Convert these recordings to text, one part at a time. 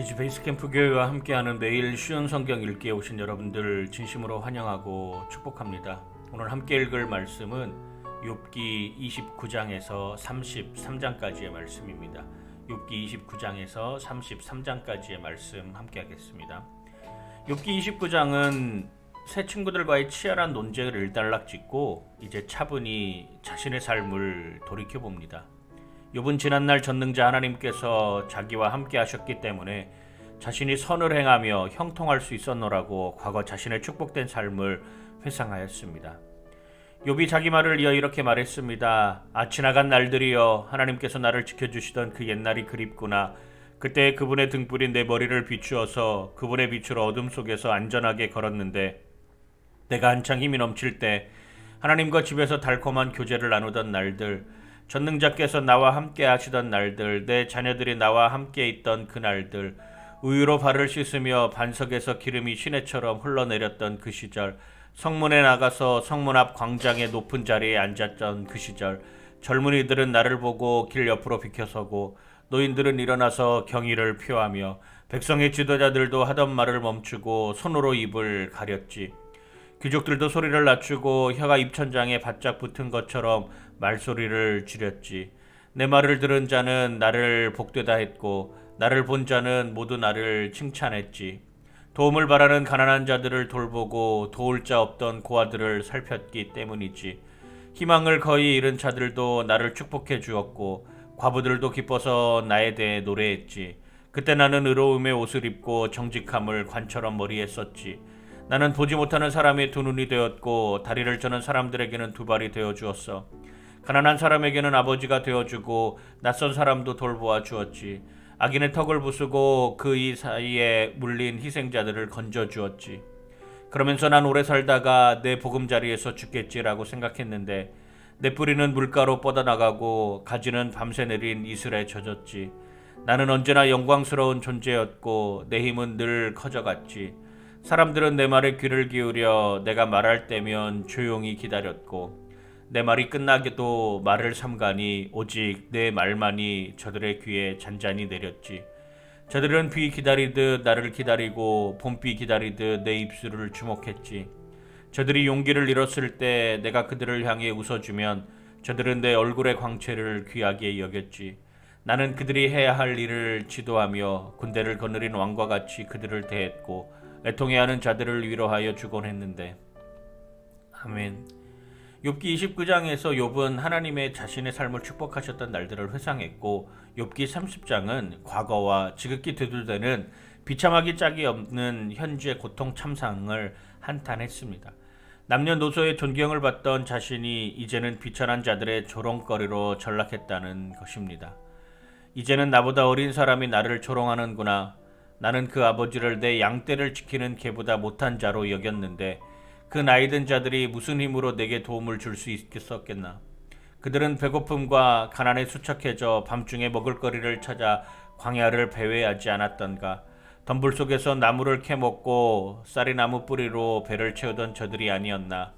디지베이스 캠프 교회와 함께하는 매일 쉬운 성경 읽기에 오신 여러분들 진심으로 환영하고 축복합니다. 오늘 함께 읽을 말씀은 욥기 29장에서 33장까지의 말씀입니다. 욥기 29장에서 33장까지의 말씀 함께 하겠습니다. 욥기 29장은 새 친구들과의 치열한 논쟁을 일단락 짓고 이제 차분히 자신의 삶을 돌이켜 봅니다. 욥은 지난날 전능자 하나님께서 자기와 함께 하셨기 때문에 자신이 선을 행하며 형통할 수 있었노라고 과거 자신의 축복된 삶을 회상하였습니다. 욥이 자기 말을 이어 이렇게 말했습니다. 아 지나간 날들이여 하나님께서 나를 지켜주시던 그 옛날이 그립구나. 그때 그분의 등불이 내 머리를 비추어서 그분의 빛으로 어둠 속에서 안전하게 걸었는데 내가 한창 힘이 넘칠 때 하나님과 집에서 달콤한 교제를 나누던 날들 전능자께서 나와 함께 하시던 날들 내 자녀들이 나와 함께 있던 그 날들 우유로 발을 씻으며 반석에서 기름이 시내처럼 흘러내렸던 그 시절 성문에 나가서 성문 앞 광장의 높은 자리에 앉았던 그 시절 젊은이들은 나를 보고 길 옆으로 비켜서고 노인들은 일어나서 경의를 표하며 백성의 지도자들도 하던 말을 멈추고 손으로 입을 가렸지. 귀족들도 소리를 낮추고 혀가 입천장에 바짝 붙은 것처럼 말소리를 줄였지. 내 말을 들은 자는 나를 복되다 했고 나를 본 자는 모두 나를 칭찬했지. 도움을 바라는 가난한 자들을 돌보고 도울 자 없던 고아들을 살폈기 때문이지. 희망을 거의 잃은 자들도 나를 축복해 주었고 과부들도 기뻐서 나에 대해 노래했지. 그때 나는 의로움의 옷을 입고 정직함을 관처럼 머리에 썼지. 나는 보지 못하는 사람의 두 눈이 되었고 다리를 저는 사람들에게는 두 발이 되어 주었어. 가난한 사람에게는 아버지가 되어 주고 낯선 사람도 돌보아 주었지. 악인의 턱을 부수고 그 이 사이에 물린 희생자들을 건져 주었지. 그러면서 난 오래 살다가 내 보금자리에서 죽겠지라고 생각했는데 내 뿌리는 물가로 뻗어나가고 가지는 밤새 내린 이슬에 젖었지. 나는 언제나 영광스러운 존재였고 내 힘은 늘 커져갔지. 사람들은 내 말에 귀를 기울여 내가 말할 때면 조용히 기다렸고 내 말이 끝나게도 말을 삼가니 오직 내 말만이 저들의 귀에 잔잔히 내렸지. 저들은 비 기다리듯 나를 기다리고 봄비 기다리듯 내 입술을 주목했지. 저들이 용기를 잃었을 때 내가 그들을 향해 웃어주면 저들은 내 얼굴의 광채를 귀하게 여겼지. 나는 그들이 해야 할 일을 지도하며 군대를 거느린 왕과 같이 그들을 대했고 애통해하는 자들을 위로하여 주곤 했는데 아멘. 욥기 29장에서 욥은 하나님의 자신의 삶을 축복하셨던 날들을 회상했고 욥기 30장은 과거와 지극히 되돌되는 비참하기 짝이 없는 현주의 고통 참상을 한탄했습니다. 남녀노소의 존경을 받던 자신이 이제는 비천한 자들의 조롱거리로 전락했다는 것입니다. 이제는 나보다 어린 사람이 나를 조롱하는구나. 나는 그 아버지를 내 양떼를 지키는 개보다 못한 자로 여겼는데 그 나이든 자들이 무슨 힘으로 내게 도움을 줄 수 있겠었겠나. 그들은 배고픔과 가난에 수척해져 밤중에 먹을거리를 찾아 광야를 배회하지 않았던가. 덤불 속에서 나무를 캐먹고 쌀이 나무 뿌리로 배를 채우던 저들이 아니었나.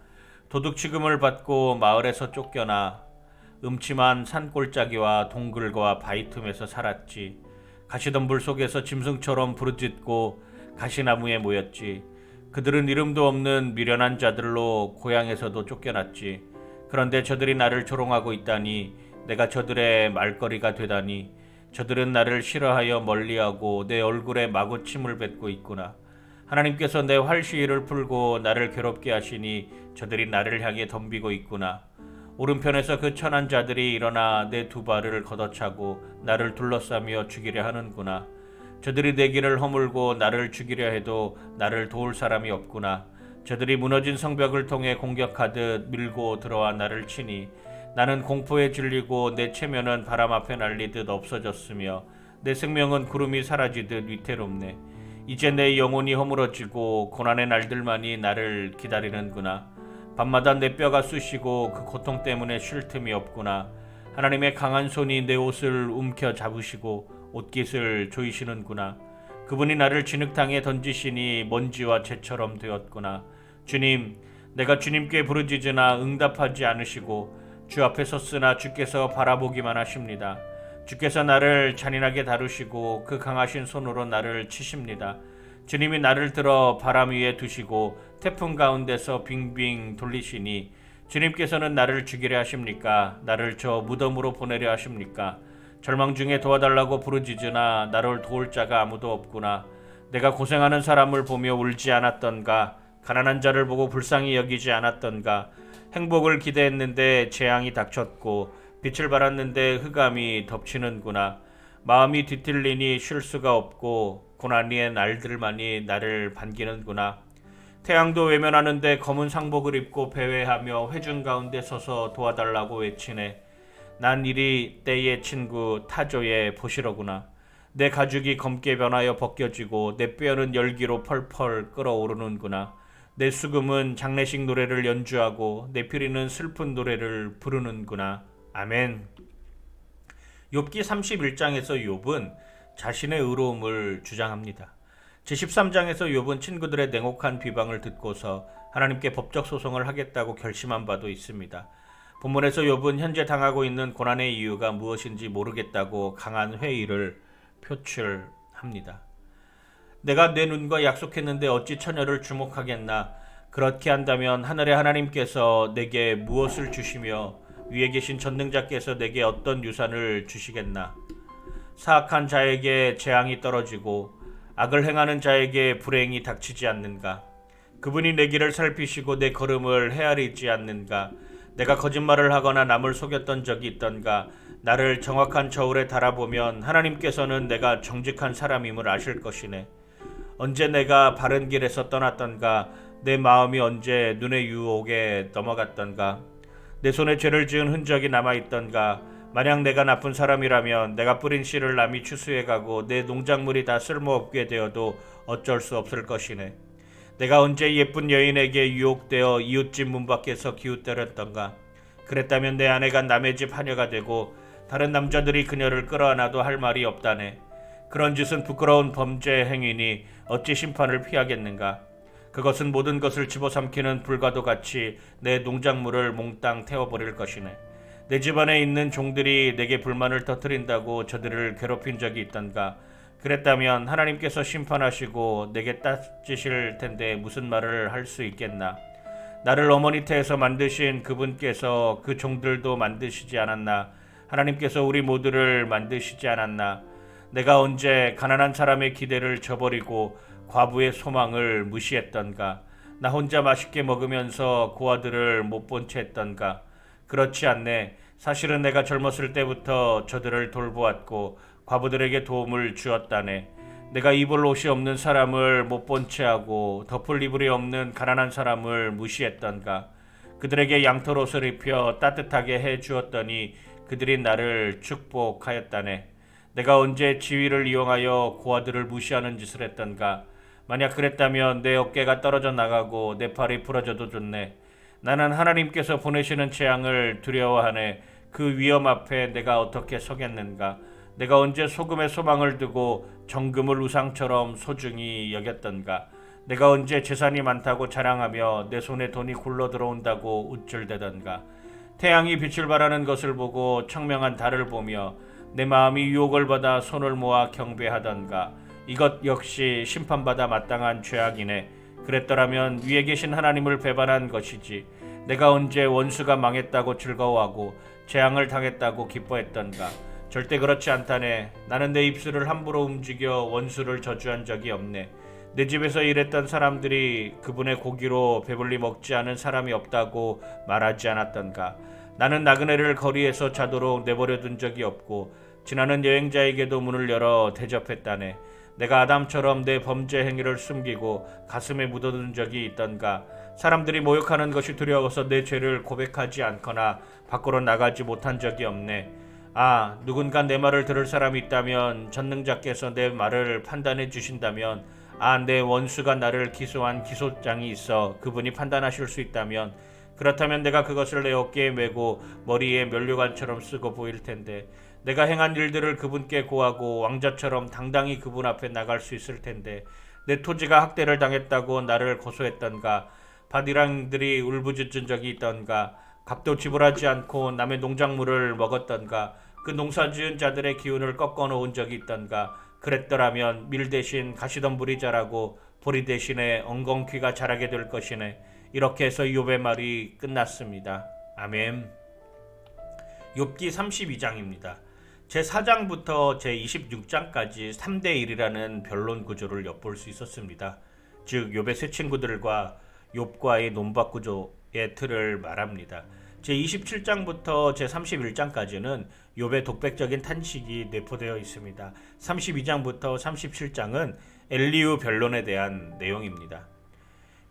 도둑 취급을 받고 마을에서 쫓겨나 음침한 산골짜기와 동굴과 바위 틈에서 살았지. 가시덤불 속에서 짐승처럼 부르짖고 가시나무에 모였지. 그들은 이름도 없는 미련한 자들로 고향에서도 쫓겨났지. 그런데 저들이 나를 조롱하고 있다니 내가 저들의 말거리가 되다니 저들은 나를 싫어하여 멀리하고 내 얼굴에 마구 침을 뱉고 있구나. 하나님께서 내 활시위를 풀고 나를 괴롭게 하시니 저들이 나를 향해 덤비고 있구나. 오른편에서 그 천한 자들이 일어나 내 두 발을 걷어차고 나를 둘러싸며 죽이려 하는구나. 저들이 내 길을 허물고 나를 죽이려 해도 나를 도울 사람이 없구나. 저들이 무너진 성벽을 통해 공격하듯 밀고 들어와 나를 치니 나는 공포에 질리고 내 체면은 바람 앞에 날리듯 없어졌으며 내 생명은 구름이 사라지듯 위태롭네. 이제 내 영혼이 허물어지고 고난의 날들만이 나를 기다리는구나. 밤마다 내 뼈가 쑤시고 그 고통 때문에 쉴 틈이 없구나. 하나님의 강한 손이 내 옷을 움켜 잡으시고 옷깃을 조이시는구나. 그분이 나를 진흙탕에 던지시니 먼지와 재처럼 되었구나. 주님, 내가 주님께 부르짖으나 응답하지 않으시고 주 앞에 섰으나 주께서 바라보기만 하십니다. 주께서 나를 잔인하게 다루시고 그 강하신 손으로 나를 치십니다. 주님이 나를 들어 바람 위에 두시고 태풍 가운데서 빙빙 돌리시니 주님께서는 나를 죽이려 하십니까? 나를 저 무덤으로 보내려 하십니까? 절망 중에 도와달라고 부르짖으나 나를 도울 자가 아무도 없구나. 내가 고생하는 사람을 보며 울지 않았던가? 가난한 자를 보고 불쌍히 여기지 않았던가? 행복을 기대했는데 재앙이 닥쳤고 빛을 발았는데 흑암이 덮치는구나. 마음이 뒤틀리니 쉴 수가 없고 고난이의 날들만이 나를 반기는구나. 태양도 외면하는데 검은 상복을 입고 배회하며 회중 가운데 서서 도와달라고 외치네. 난 이리 때의 친구 타조의 보시로구나. 내 가죽이 검게 변하여 벗겨지고 내 뼈는 열기로 펄펄 끓어오르는구나. 내 수금은 장례식 노래를 연주하고 내 피리는 슬픈 노래를 부르는구나. 아멘. 욥기 31장에서 욥은 자신의 의로움을 주장합니다. 제13장에서 욥은 친구들의 냉혹한 비방을 듣고서 하나님께 법적 소송을 하겠다고 결심한 바도 있습니다. 본문에서 욥은 현재 당하고 있는 고난의 이유가 무엇인지 모르겠다고 강한 회의를 표출합니다. 내가 내 눈과 약속했는데 어찌 처녀를 주목하겠나? 그렇게 한다면 하늘의 하나님께서 내게 무엇을 주시며 위에 계신 전능자께서 내게 어떤 유산을 주시겠나? 사악한 자에게 재앙이 떨어지고 악을 행하는 자에게 불행이 닥치지 않는가? 그분이 내 길을 살피시고 내 걸음을 헤아리지 않는가? 내가 거짓말을 하거나 남을 속였던 적이 있던가? 나를 정확한 저울에 달아보면 하나님께서는 내가 정직한 사람임을 아실 것이네. 언제 내가 바른 길에서 떠났던가? 내 마음이 언제 눈의 유혹에 넘어갔던가? 내 손에 죄를 지은 흔적이 남아 있던가? 만약 내가 나쁜 사람이라면 내가 뿌린 씨를 남이 추수해 가고 내 농작물이 다 쓸모없게 되어도 어쩔 수 없을 것이네. 내가 언제 예쁜 여인에게 유혹되어 이웃집 문 밖에서 기웃대렸던가? 그랬다면 내 아내가 남의 집 하녀가 되고 다른 남자들이 그녀를 끌어안아도 할 말이 없다네. 그런 짓은 부끄러운 범죄 행위니 어찌 심판을 피하겠는가? 그것은 모든 것을 집어삼키는 불과도 같이 내 농작물을 몽땅 태워버릴 것이네. 내 집안에 있는 종들이 내게 불만을 터뜨린다고 저들을 괴롭힌 적이 있던가? 그랬다면 하나님께서 심판하시고 내게 따지실 텐데 무슨 말을 할 수 있겠나? 나를 어머니 태에서 만드신 그분께서 그 종들도 만드시지 않았나? 하나님께서 우리 모두를 만드시지 않았나? 내가 언제 가난한 사람의 기대를 저버리고 과부의 소망을 무시했던가? 나 혼자 맛있게 먹으면서 고아들을 못 본 채 했던가? 그렇지 않네. 사실은 내가 젊었을 때부터 저들을 돌보았고 과부들에게 도움을 주었다네. 내가 입을 옷이 없는 사람을 못 본 채 하고 덮을 이불이 없는 가난한 사람을 무시했던가. 그들에게 양털 옷을 입혀 따뜻하게 해 주었더니 그들이 나를 축복하였다네. 내가 언제 지위를 이용하여 고아들을 무시하는 짓을 했던가. 만약 그랬다면 내 어깨가 떨어져 나가고 내 팔이 부러져도 좋네. 나는 하나님께서 보내시는 재앙을 두려워하네. 그 위험 앞에 내가 어떻게 서겠는가? 내가 언제 소금에 소망을 두고 정금을 우상처럼 소중히 여겼던가? 내가 언제 재산이 많다고 자랑하며 내 손에 돈이 굴러 들어온다고 우쭐대던가? 태양이 빛을 발하는 것을 보고 청명한 달을 보며 내 마음이 유혹을 받아 손을 모아 경배하던가? 이것 역시 심판받아 마땅한 죄악이네. 그랬더라면 위에 계신 하나님을 배반한 것이지. 내가 언제 원수가 망했다고 즐거워하고 재앙을 당했다고 기뻐했던가. 절대 그렇지 않다네. 나는 내 입술을 함부로 움직여 원수를 저주한 적이 없네. 내 집에서 일했던 사람들이 그분의 고기로 배불리 먹지 않은 사람이 없다고 말하지 않았던가. 나는 나그네를 거리에서 자도록 내버려 둔 적이 없고 지나는 여행자에게도 문을 열어 대접했다네. 내가 아담처럼 내 범죄 행위를 숨기고 가슴에 묻어둔 적이 있던가? 사람들이 모욕하는 것이 두려워서 내 죄를 고백하지 않거나 밖으로 나가지 못한 적이 없네. 아, 누군가 내 말을 들을 사람이 있다면 전능자께서 내 말을 판단해 주신다면 아, 내 원수가 나를 기소한 기소장이 있어 그분이 판단하실 수 있다면 그렇다면 내가 그것을 내 어깨에 메고 머리에 면류관처럼 쓰고 보일 텐데 내가 행한 일들을 그분께 고하고 왕자처럼 당당히 그분 앞에 나갈 수 있을 텐데 내 토지가 학대를 당했다고 나를 고소했던가 바디랑들이 울부짖은 적이 있던가 값도 지불하지 않고 남의 농작물을 먹었던가 그 농사지은 자들의 기운을 꺾어 놓은 적이 있던가 그랬더라면 밀 대신 가시덤불이 자라고 보리 대신에 엉겅퀴가 자라게 될 것이네. 이렇게 해서 욥의 말이 끝났습니다. 아멘. 욥기 32장입니다. 제 4장부터 제 26장까지 3대 1이라는 변론 구조를 엿볼 수 있었습니다. 즉 욥의 세 친구들과 욥과의 논박 구조 의 틀을 말합니다 제 27장부터 제 31장까지는 욥의 독백적인 탄식이 내포되어 있습니다. 32장부터 37장은 엘리우 변론에 대한 내용입니다.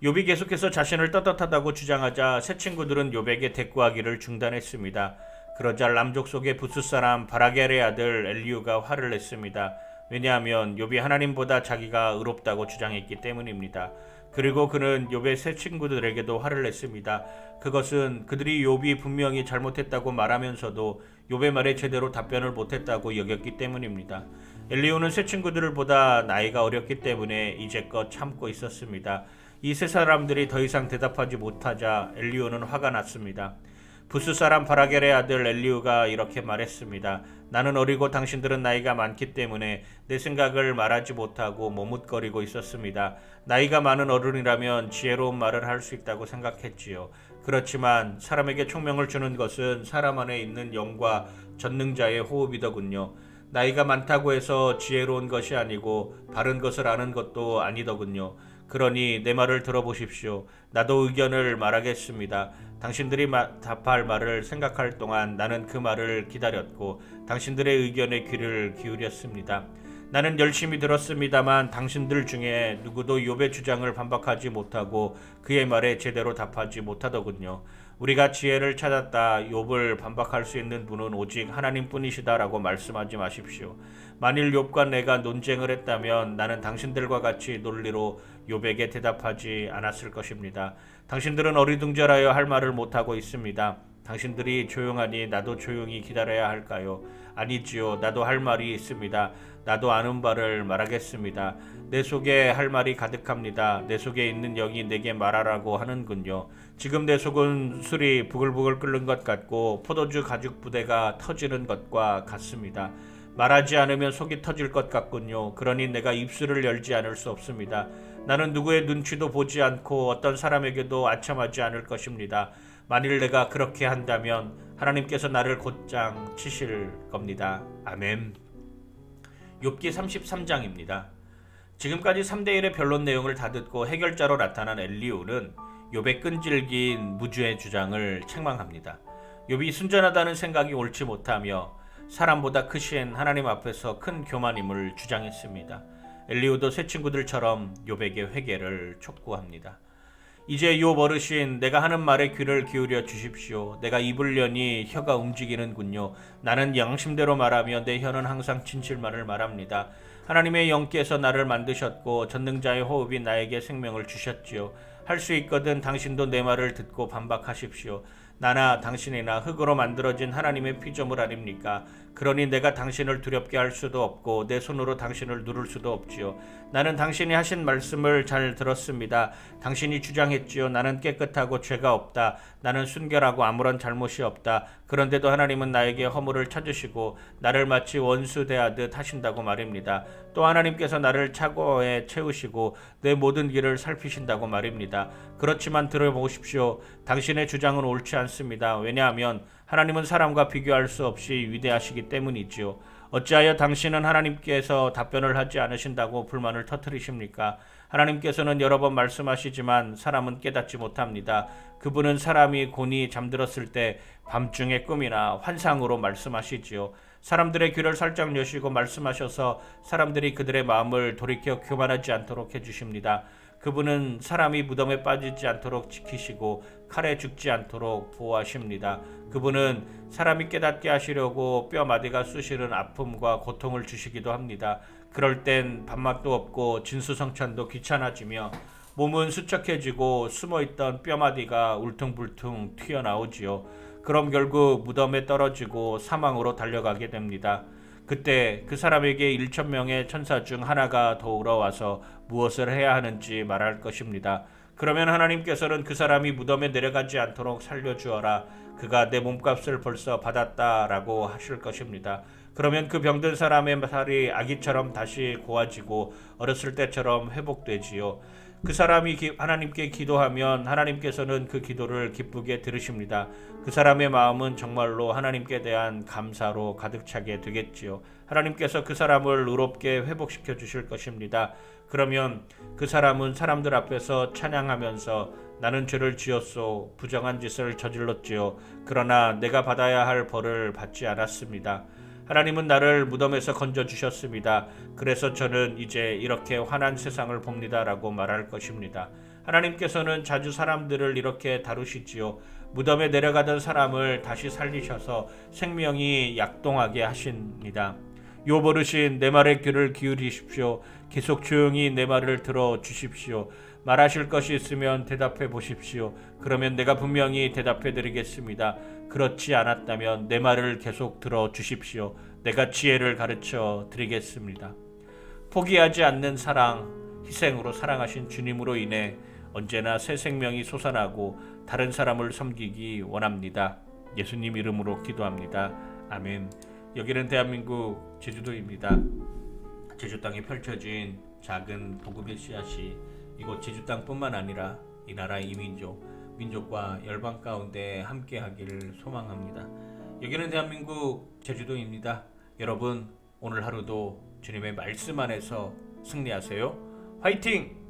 욥이 계속해서 자신을 떳떳하다고 주장하자 새 친구들은 욥에게 대꾸하기를 중단했습니다. 그러자 람족 속의 부스 사람 바라겔의 아들 엘리우가 화를 냈습니다. 왜냐하면 욥이 하나님보다 자기가 의롭다고 주장했기 때문입니다. 그리고 그는 욥의 새 친구들에게도 화를 냈습니다. 그것은 그들이 욥이 분명히 잘못했다고 말하면서도 욥의 말에 제대로 답변을 못했다고 여겼기 때문입니다. 엘리오는 새 친구들을 보다 나이가 어렸기 때문에 이제껏 참고 있었습니다. 이 세 사람들이 더 이상 대답하지 못하자 엘리오는 화가 났습니다. 부스 사람 바라겔의 아들 엘리우가 이렇게 말했습니다. 나는 어리고 당신들은 나이가 많기 때문에 내 생각을 말하지 못하고 머뭇거리고 있었습니다. 나이가 많은 어른이라면 지혜로운 말을 할 수 있다고 생각했지요. 그렇지만 사람에게 총명을 주는 것은 사람 안에 있는 영과 전능자의 호흡이더군요. 나이가 많다고 해서 지혜로운 것이 아니고 바른 것을 아는 것도 아니더군요. 그러니 내 말을 들어보십시오. 나도 의견을 말하겠습니다. 당신들이 마, 답할 말을 생각할 동안 나는 그 말을 기다렸고 당신들의 의견에 귀를 기울였습니다. 나는 열심히 들었습니다만 당신들 중에 누구도 욥의 주장을 반박하지 못하고 그의 말에 제대로 답하지 못하더군요. 우리가 지혜를 찾았다. 욥을 반박할 수 있는 분은 오직 하나님뿐이시다라고 말씀하지 마십시오. 만일 욥과 내가 논쟁을 했다면 나는 당신들과 같이 논리로 욥에게 대답하지 않았을 것입니다. 당신들은 어리둥절하여 할 말을 못 하고 있습니다. 당신들이 조용하니 나도 조용히 기다려야 할까요? 아니지요. 나도 할 말이 있습니다. 나도 아는 바를 말하겠습니다. 내 속에 할 말이 가득합니다. 내 속에 있는 영이 내게 말하라고 하는군요. 지금 내 속은 술이 부글부글 끓는 것 같고 포도주 가죽 부대가 터지는 것과 같습니다. 말하지 않으면 속이 터질 것 같군요. 그러니 내가 입술을 열지 않을 수 없습니다. 나는 누구의 눈치도 보지 않고 어떤 사람에게도 아첨하지 않을 것입니다. 만일 내가 그렇게 한다면 하나님께서 나를 곧장 치실 겁니다. 아멘. 욥기 33장입니다. 지금까지 3대 1의 변론 내용을 다 듣고 해결자로 나타난 엘리오는 욥의 끈질긴 무주의 주장을 책망합니다. 욥이 순전하다는 생각이 옳지 못하며 사람보다 크신 하나님 앞에서 큰 교만임을 주장했습니다. 엘리오도 새 친구들처럼 욥에게 회개를 촉구합니다. 이제 요 어르신 내가 하는 말에 귀를 기울여 주십시오. 내가 입을 여니 혀가 움직이는군요. 나는 양심대로 말하며 내 혀는 항상 진실만을 말합니다. 하나님의 영께서 나를 만드셨고 전능자의 호흡이 나에게 생명을 주셨지요. 할 수 있거든 당신도 내 말을 듣고 반박하십시오. 나나 당신이나 흙으로 만들어진 하나님의 피조물 아닙니까? 그러니 내가 당신을 두렵게 할 수도 없고 내 손으로 당신을 누를 수도 없지요. 나는 당신이 하신 말씀을 잘 들었습니다. 당신이 주장했지요. 나는 깨끗하고 죄가 없다. 나는 순결하고 아무런 잘못이 없다. 그런데도 하나님은 나에게 허물을 찾으시고 나를 마치 원수 대하듯 하신다고 말입니다. 또 하나님께서 나를 차고에 채우시고 내 모든 길을 살피신다고 말입니다. 그렇지만 들어보십시오. 당신의 주장은 옳지 않습니다. 왜냐하면 하나님은 사람과 비교할 수 없이 위대하시기 때문이지요. 어찌하여 당신은 하나님께서 답변을 하지 않으신다고 불만을 터뜨리십니까? 하나님께서는 여러 번 말씀하시지만 사람은 깨닫지 못합니다. 그분은 사람이 곤히 잠들었을 때 밤중의 꿈이나 환상으로 말씀하시지요. 사람들의 귀를 살짝 여시고 말씀하셔서 사람들이 그들의 마음을 돌이켜 교만하지 않도록 해주십니다. 그분은 사람이 무덤에 빠지지 않도록 지키시고 칼에 죽지 않도록 보호하십니다. 그분은 사람이 깨닫게 하시려고 뼈 마디가 쑤시는 아픔과 고통을 주시기도 합니다. 그럴 땐 밥맛도 없고 진수성찬도 귀찮아지며 몸은 수척해지고 숨어있던 뼈마디가 울퉁불퉁 튀어나오지요. 그럼 결국 무덤에 떨어지고 사망으로 달려가게 됩니다. 그때 그 사람에게 1천 명의 천사 중 하나가 더울어 와서 무엇을 해야 하는지 말할 것입니다. 그러면 하나님께서는 그 사람이 무덤에 내려가지 않도록 살려주어라. 그가 내 몸값을 벌써 받았다라고 하실 것입니다. 그러면 그 병든 사람의 살이 아기처럼 다시 고와지고 어렸을 때처럼 회복되지요. 그 사람이 기- 하나님께 기도하면 하나님께서는 그 기도를 기쁘게 들으십니다. 그 사람의 마음은 정말로 하나님께 대한 감사로 가득 차게 되겠지요. 하나님께서 그 사람을 의롭게 회복시켜 주실 것입니다. 그러면 그 사람은 사람들 앞에서 찬양하면서 나는 죄를 지었소 부정한 짓을 저질렀지요. 그러나 내가 받아야 할 벌을 받지 않았습니다. 하나님은 나를 무덤에서 건져 주셨습니다. 그래서 저는 이제 이렇게 환한 세상을 봅니다 라고 말할 것입니다. 하나님께서는 자주 사람들을 이렇게 다루시지요. 무덤에 내려가던 사람을 다시 살리셔서 생명이 약동하게 하십니다. 요 버릇인 내 말에 귀를 기울이십시오. 계속 조용히 내 말을 들어 주십시오. 말하실 것이 있으면 대답해 보십시오. 그러면 내가 분명히 대답해 드리겠습니다. 그렇지 않았다면 내 말을 계속 들어 주십시오. 내가 지혜를 가르쳐 드리겠습니다. 포기하지 않는 사랑, 희생으로 사랑하신 주님으로 인해 언제나 새 생명이 솟아나고 다른 사람을 섬기기 원합니다. 예수님 이름으로 기도합니다. 아멘. 여기는 대한민국 제주도입니다. 제주 땅에 펼쳐진 작은 복음의 씨앗이 이곳 제주 땅뿐만 아니라 이 나라 이민족, 민족과 열방 가운데 함께 하기를 소망합니다. 여기는 대한민국 제주도입니다. 여러분 오늘 하루도 주님의 말씀 안에서 승리하세요. 화이팅!